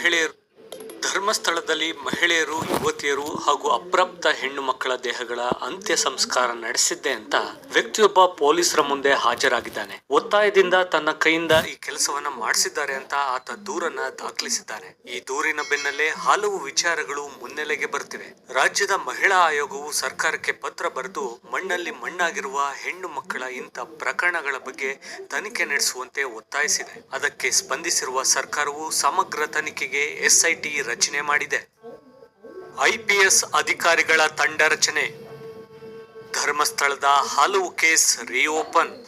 ಮಹಿಳೆಯರು ಧರ್ಮಸ್ಥಳದಲ್ಲಿ ಮಹಿಳೆಯರು, ಯುವತಿಯರು ಹಾಗೂ ಅಪ್ರಾಪ್ತ ಹೆಣ್ಣು ಮಕ್ಕಳ ದೇಹಗಳ ಅಂತ್ಯ ಸಂಸ್ಕಾರ ನಡೆಸಿದ್ದೆ ಅಂತ ವ್ಯಕ್ತಿಯೊಬ್ಬ ಪೊಲೀಸರ ಮುಂದೆ ಹಾಜರಾಗಿದ್ದಾನೆ. ಒತ್ತಾಯದಿಂದ ತನ್ನ ಕೈಯಿಂದ ಈ ಕೆಲಸವನ್ನ ಮಾಡಿಸಿದ್ದಾರೆ ಅಂತ ಆತ ದೂರನ್ನ ದಾಖಲಿಸಿದ್ದಾನೆ. ಈ ದೂರಿನ ಬೆನ್ನಲ್ಲೇ ಹಲವು ವಿಚಾರಗಳು ಮುನ್ನೆಲೆಗೆ ಬರ್ತಿವೆ. ರಾಜ್ಯದ ಮಹಿಳಾ ಆಯೋಗವು ಸರ್ಕಾರಕ್ಕೆ ಪತ್ರ ಬರೆದು ಮಣ್ಣಲ್ಲಿ ಮಣ್ಣಾಗಿರುವ ಹೆಣ್ಣು ಮಕ್ಕಳ ಇಂಥ ಪ್ರಕರಣಗಳ ಬಗ್ಗೆ ತನಿಖೆ ನಡೆಸುವಂತೆ ಒತ್ತಾಯಿಸಿದೆ. ಅದಕ್ಕೆ ಸ್ಪಂದಿಸಿರುವ ಸರ್ಕಾರವು ಸಮಗ್ರ ತನಿಖೆಗೆ ಎಸ್ಐಟಿ ರಚನೆ ಮಾಡಿದೆ. ಐಪಿಎಸ್ ಅಧಿಕಾರಿಗಳ ತಂಡ ರಚನೆ. ಧರ್ಮಸ್ಥಳದ ಹಲವು ಕೇಸ್ ರಿಓಪನ್.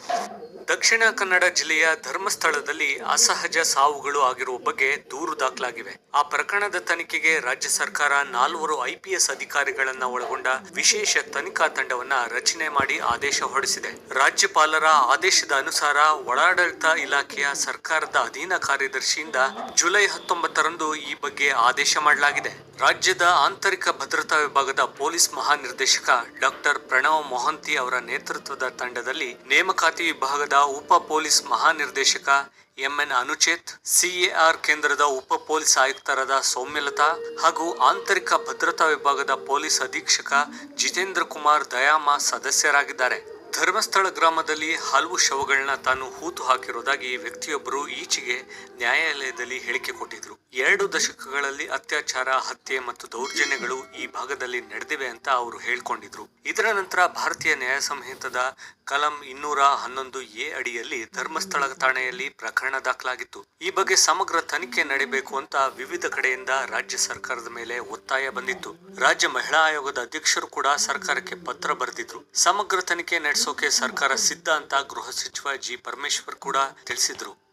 ದಕ್ಷಿಣ ಕನ್ನಡ ಜಿಲ್ಲೆಯ ಧರ್ಮಸ್ಥಳದಲ್ಲಿ ಅಸಹಜ ಸಾವುಗಳು ಆಗಿರುವ ಬಗ್ಗೆ ದೂರು ದಾಖಲಾಗಿವೆ. ಆ ಪ್ರಕರಣದ ತನಿಖೆಗೆ ರಾಜ್ಯ ಸರ್ಕಾರ ನಾಲ್ವರು ಐಪಿಎಸ್ ಅಧಿಕಾರಿಗಳನ್ನ ಒಳಗೊಂಡ ವಿಶೇಷ ತನಿಖಾ ತಂಡವನ್ನ ರಚನೆ ಮಾಡಿ ಆದೇಶ ಹೊರಡಿಸಿದೆ. ರಾಜ್ಯಪಾಲರ ಆದೇಶದ ಅನುಸಾರ ಒಳಾಡಳಿತ ಇಲಾಖೆಯ ಸರ್ಕಾರದ ಅಧೀನ ಕಾರ್ಯದರ್ಶಿಯಿಂದ ಜುಲೈ ಹತ್ತೊಂಬತ್ತರಂದು ಈ ಬಗ್ಗೆ ಆದೇಶ ಮಾಡಲಾಗಿದೆ. ರಾಜ್ಯದ ಆಂತರಿಕ ಭದ್ರತಾ ವಿಭಾಗದ ಪೊಲೀಸ್ ಮಹಾನಿರ್ದೇಶಕ ಡಾಕ್ಟರ್ ಪ್ರಣವ್ ಮೊಹಂತಿ ಅವರ ನೇತೃತ್ವದ ತಂಡದಲ್ಲಿ ನೇಮಕಾತಿ ವಿಭಾಗದ ಉಪ ಪೊಲೀಸ್ ಮಹಾನಿರ್ದೇಶಕ ಎಂಎನ್ ಅನುಚೇತ್, ಸಿಎಆರ್ ಕೇಂದ್ರದ ಉಪ ಪೊಲೀಸ್ ಆಯುಕ್ತರಾದ ಸೌಮ್ಯಲತಾ ಹಾಗೂ ಆಂತರಿಕ ಭದ್ರತಾ ವಿಭಾಗದ ಪೊಲೀಸ್ ಅಧೀಕ್ಷಕ ಜಿತೇಂದ್ರ ಕುಮಾರ್ ದಯಾಮ ಸದಸ್ಯರಾಗಿದ್ದಾರೆ. ಧರ್ಮಸ್ಥಳ ಗ್ರಾಮದಲ್ಲಿ ಹಲವು ಶವಗಳನ್ನ ತಾನು ಹೂತು ಹಾಕಿರುವುದಾಗಿ ವ್ಯಕ್ತಿಯೊಬ್ಬರು ಈಚೆಗೆ ನ್ಯಾಯಾಲಯದಲ್ಲಿ ಹೇಳಿಕೆ ಕೊಟ್ಟಿದ್ರು. ಎರಡು ದಶಕಗಳಲ್ಲಿ ಅತ್ಯಾಚಾರ, ಹತ್ಯೆ ಮತ್ತು ದೌರ್ಜನ್ಯಗಳು ಈ ಭಾಗದಲ್ಲಿ ನಡೆದಿವೆ ಅಂತ ಅವರು ಹೇಳ್ಕೊಂಡಿದ್ರು. ಇದರ ನಂತರ ಭಾರತೀಯ ನ್ಯಾಯ ಸಂಹಿತದ ಕಲಂ ಇನ್ನೂರ ಹನ್ನೊಂದು ಎ ಅಡಿಯಲ್ಲಿ ಧರ್ಮಸ್ಥಳ ಠಾಣೆಯಲ್ಲಿ ಪ್ರಕರಣ ದಾಖಲಾಗಿತ್ತು. ಈ ಬಗ್ಗೆ ಸಮಗ್ರ ತನಿಖೆ ನಡೆಯಬೇಕು ಅಂತ ವಿವಿಧ ಕಡೆಯಿಂದ ರಾಜ್ಯ ಸರ್ಕಾರದ ಮೇಲೆ ಒತ್ತಾಯ ಬಂದಿತ್ತು. ರಾಜ್ಯ ಮಹಿಳಾ ಆಯೋಗದ ಅಧ್ಯಕ್ಷರು ಕೂಡ ಸರ್ಕಾರಕ್ಕೆ ಪತ್ರ ಬರೆದಿದ್ರು. ಸಮಗ್ರ ತನಿಖೆ ನಡೆಸೋಕೆ ಸರ್ಕಾರ ಸಿದ್ಧ ಅಂತ ಗೃಹ ಸಚಿವ ಜಿ. ಪರಮೇಶ್ವರ್ ಕೂಡ ತಿಳಿಸಿದ್ರು.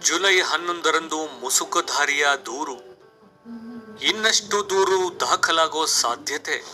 ಜುಲೈ ಹನ್ನೊಂದರಂದು ಮುಸುಕುಧಾರಿಯ ದೂರು. ಇನ್ನಷ್ಟು ದೂರು ದಾಖಲಾಗೋ ಸಾಧ್ಯತೆ.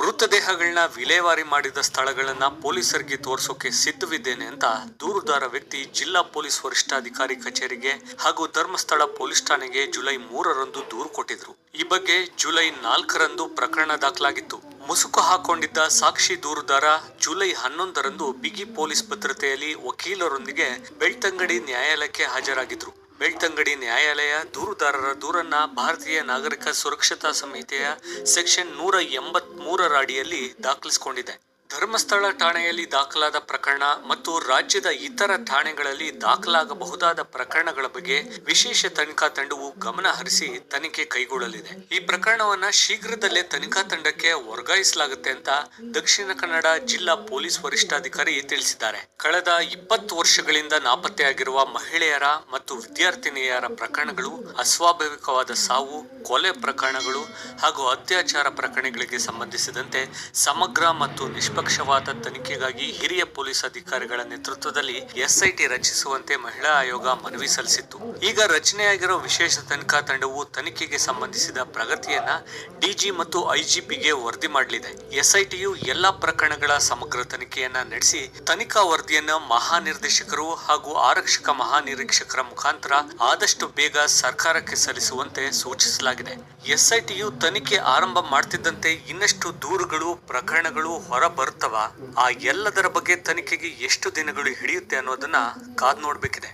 ಮೃತದೇಹಗಳನ್ನ ವಿಲೇವಾರಿ ಮಾಡಿದ ಸ್ಥಳಗಳನ್ನ ಪೊಲೀಸರಿಗೆ ತೋರಿಸೋಕೆ ಸಿದ್ಧವಿದ್ದೇನೆ ಅಂತ ದೂರುದಾರ ವ್ಯಕ್ತಿ ಜಿಲ್ಲಾ ಪೊಲೀಸ್ ವರಿಷ್ಠಾಧಿಕಾರಿ ಕಚೇರಿಗೆ ಹಾಗೂ ಧರ್ಮಸ್ಥಳ ಪೊಲೀಸ್ ಠಾಣೆಗೆ ಜುಲೈ ಮೂರರಂದು ದೂರು ಕೊಟ್ಟಿದ್ರು. ಈ ಬಗ್ಗೆ ಜುಲೈ ನಾಲ್ಕರಂದು ಪ್ರಕರಣ ದಾಖಲಾಗಿತ್ತು. ಮುಸುಕು ಹಾಕೊಂಡಿದ್ದ ಸಾಕ್ಷಿ ದೂರುದಾರ ಜುಲೈ ಹನ್ನೊಂದರಂದು ಬಿಗಿ ಪೊಲೀಸ್ ಭದ್ರತೆಯಲ್ಲಿ ವಕೀಲರೊಂದಿಗೆ ಬೆಳ್ತಂಗಡಿ ನ್ಯಾಯಾಲಯಕ್ಕೆ ಹಾಜರಾಗಿದ್ರು. ಬೆಳ್ತಂಗಡಿ ನ್ಯಾಯಾಲಯ ದೂರುದಾರರ ದೂರನ್ನ ಭಾರತೀಯ ನಾಗರಿಕ ಸುರಕ್ಷತಾ ಸಂಹಿತೆಯ ಸೆಕ್ಷನ್ ನೂರ ಎಂಬತ್ಮೂರರ ಅಡಿಯಲ್ಲಿ ದಾಖಲಿಸಿಕೊಂಡಿದೆ. ಧರ್ಮಸ್ಥಳ ಠಾಣೆಯಲ್ಲಿ ದಾಖಲಾದ ಪ್ರಕರಣ ಮತ್ತು ರಾಜ್ಯದ ಇತರ ಠಾಣೆಗಳಲ್ಲಿ ದಾಖಲಾಗಬಹುದಾದ ಪ್ರಕರಣಗಳ ಬಗ್ಗೆ ವಿಶೇಷ ತನಿಖಾ ತಂಡವು ಗಮನ ಹರಿಸಿ ತನಿಖೆ ಕೈಗೊಳ್ಳಲಿದೆ. ಈ ಪ್ರಕರಣವನ್ನ ಶೀಘ್ರದಲ್ಲೇ ತನಿಖಾ ತಂಡಕ್ಕೆ ವರ್ಗಾಯಿಸಲಾಗುತ್ತೆ ಅಂತ ದಕ್ಷಿಣ ಕನ್ನಡ ಜಿಲ್ಲಾ ಪೊಲೀಸ್ ವರಿಷ್ಠಾಧಿಕಾರಿ ತಿಳಿಸಿದ್ದಾರೆ. ಕಳೆದ ಇಪ್ಪತ್ತು ವರ್ಷಗಳಿಂದ ನಾಪತ್ತೆಯಾಗಿರುವ ಮಹಿಳೆಯರ ಮತ್ತು ವಿದ್ಯಾರ್ಥಿನಿಯರ ಪ್ರಕರಣಗಳು, ಅಸ್ವಾಭಾವಿಕವಾದ ಸಾವು, ಕೊಲೆ ಪ್ರಕರಣಗಳು ಹಾಗೂ ಅತ್ಯಾಚಾರ ಪ್ರಕರಣಗಳಿಗೆ ಸಂಬಂಧಿಸಿದಂತೆ ಸಮಗ್ರ ಮತ್ತು ನಿಷ್ಪಕ್ಷಪಾತ ತನಿಖೆಗಾಗಿ ಹಿರಿಯ ಪೊಲೀಸ್ ಅಧಿಕಾರಿಗಳ ನೇತೃತ್ವದಲ್ಲಿ ಎಸ್ಐಟಿ ರಚಿಸುವಂತೆ ಮಹಿಳಾ ಆಯೋಗ ಮನವಿ ಸಲ್ಲಿಸಿತ್ತು. ಈಗ ರಚನೆಯಾಗಿರೋ ವಿಶೇಷ ತನಿಖಾ ತಂಡವು ತನಿಖೆಗೆ ಸಂಬಂಧಿಸಿದ ಪ್ರಗತಿಯನ್ನ ಡಿಜಿ ಮತ್ತು ಐಜಿಪಿಗೆ ವರದಿ ಮಾಡಲಿದೆ. ಎಸ್ಐಟಿಯು ಎಲ್ಲಾ ಪ್ರಕರಣಗಳ ಸಮಗ್ರ ತನಿಖೆಯನ್ನ ನಡೆಸಿ ತನಿಖಾ ವರದಿಯನ್ನ ಮಹಾನಿರ್ದೇಶಕರು ಹಾಗೂ ಆರಕ್ಷಕ ಮಹಾನಿರೀಕ್ಷಕರ ಮುಖಾಂತರ ಆದಷ್ಟು ಬೇಗ ಸರ್ಕಾರಕ್ಕೆ ಸಲ್ಲಿಸುವಂತೆ ಸೂಚಿಸಲಾಗಿದೆ. ಎಸ್ಐಟಿಯು ತನಿಖೆ ಆರಂಭ ಮಾಡ್ತಿದ್ದಂತೆ ಇನ್ನಷ್ಟು ದೂರುಗಳು, ಪ್ರಕರಣಗಳು ಹೊರ ಬರುತ್ತವ ಆ ಎಲ್ಲದರ ಬಗ್ಗೆ ತನಿಖೆಗೆ ಎಷ್ಟು ದಿನಗಳು ಹಿಡಿಯುತ್ತೆ ಅನ್ನೋದನ್ನ ಕಾದ್ ನೋಡ್ಬೇಕಿದೆ.